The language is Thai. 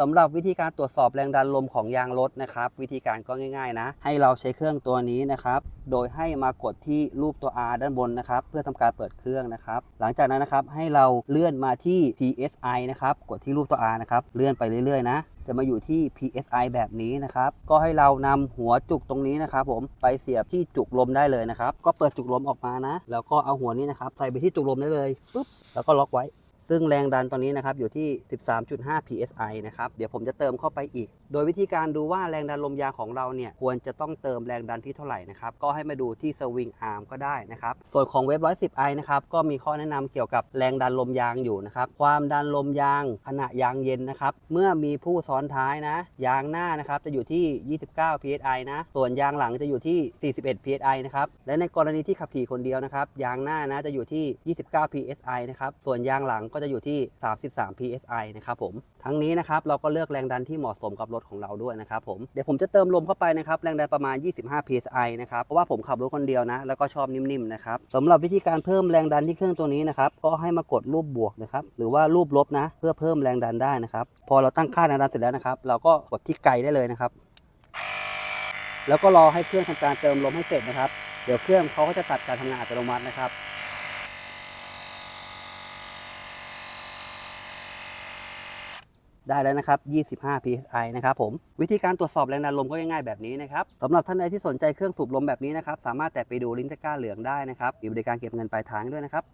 สำหรับวิธีการตรวจสอบแรงดันลมของยางรถนะครับ วิธีการก็ง่ายๆนะ ให้เราใช้เครื่องตัวนี้นะครับ โดยให้มากดที่รูปตัว R ด้านบนนะครับ เพื่อทำการเปิดเครื่องนะครับ หลังจากนั้นนะครับให้เราเลื่อนมาที่ PSI นะครับกดที่รูปตัว R นะครับเลื่อนไปเรื่อยๆนะจะมาอยู่ที่ PSI แบบนี้นะครับ ก็ให้เรานำหัวจุกตรงนี้นะครับ ผมไปเสียบที่จุกลมได้เลยนะครับ ก็เปิดจุกลมออกมานะ แล้วก็เอาหัวนี้นะครับใส่ไปที่จุกลมได้เลยปุ๊บแล้วก็ล็อกไว้ ซึ่งแรงดันตอนนี้นะครับอยู่ที่ 13.5 psi นะครับ เดี๋ยวผมจะเติมเข้าไปอีก โดยวิธีการดูว่าแรงดันลมยางของเราเนี่ยควรจะต้องเติมแรงดันที่เท่าไหร่นะครับ ก็ให้มาดูที่สวิงอาร์มก็ได้นะครับ ส่วนของเว็บ 110i นะครับก็มีข้อแนะนำเกี่ยวกับแรงดันลมยางอยู่นะครับ ความดันลมยางขณะยางเย็นนะครับ เมื่อมีผู้ซ้อนท้ายนะ ยางหน้านะครับจะอยู่ที่ 29 psi นะ ส่วนยางหลังจะอยู่ที่ 41 psi นะครับ และในกรณีที่ขับขี่คนเดียวนะครับ ยางหน้านะจะอยู่ที่ 29 psi นะครับ ส่วนยางหลังก็จะอยู่ที่ 33 psi นะครับผม ทั้งนี้นะครับเราก็เลือกแรงดันที่เหมาะสมกับรถของเราด้วยนะครับผม เดี๋ยวผมจะเติมลมเข้าไปนะครับแรงดันประมาณ 25 psi นะครับ เพราะว่าผมขับรถคนเดียวนะ แล้วก็ชอบนิ่มๆนะครับสำหรับวิธีการเพิ่มแรงดันที่เครื่องตัวนี้นะครับ ก็ให้มากดรูปบวกนะครับหรือว่ารูปลบนะ เพื่อเพิ่มแรงดันได้นะครับ พอเราตั้งค่าแรงดันเสร็จแล้วนะครับ เราก็กดที่ไกลได้เลยนะครับ แล้วก็รอให้เครื่องทำการเติมลมให้เสร็จนะครับ เดี๋ยวเครื่องเขาก็จะตัดการทำงานอัตโนมัตินะครับ ได้แล้วนะครับ 25 psi นะครับผม วิธีการตรวจสอบแรงดันลมก็ง่ายๆแบบนี้นะครับสำหรับท่านใดที่สนใจเครื่องสูบลมแบบนี้นะครับ สามารถแตะไปดูลิงก์ตะกร้าเหลืองได้นะครับมีบริการเก็บเงินปลายทางด้วยนะครับ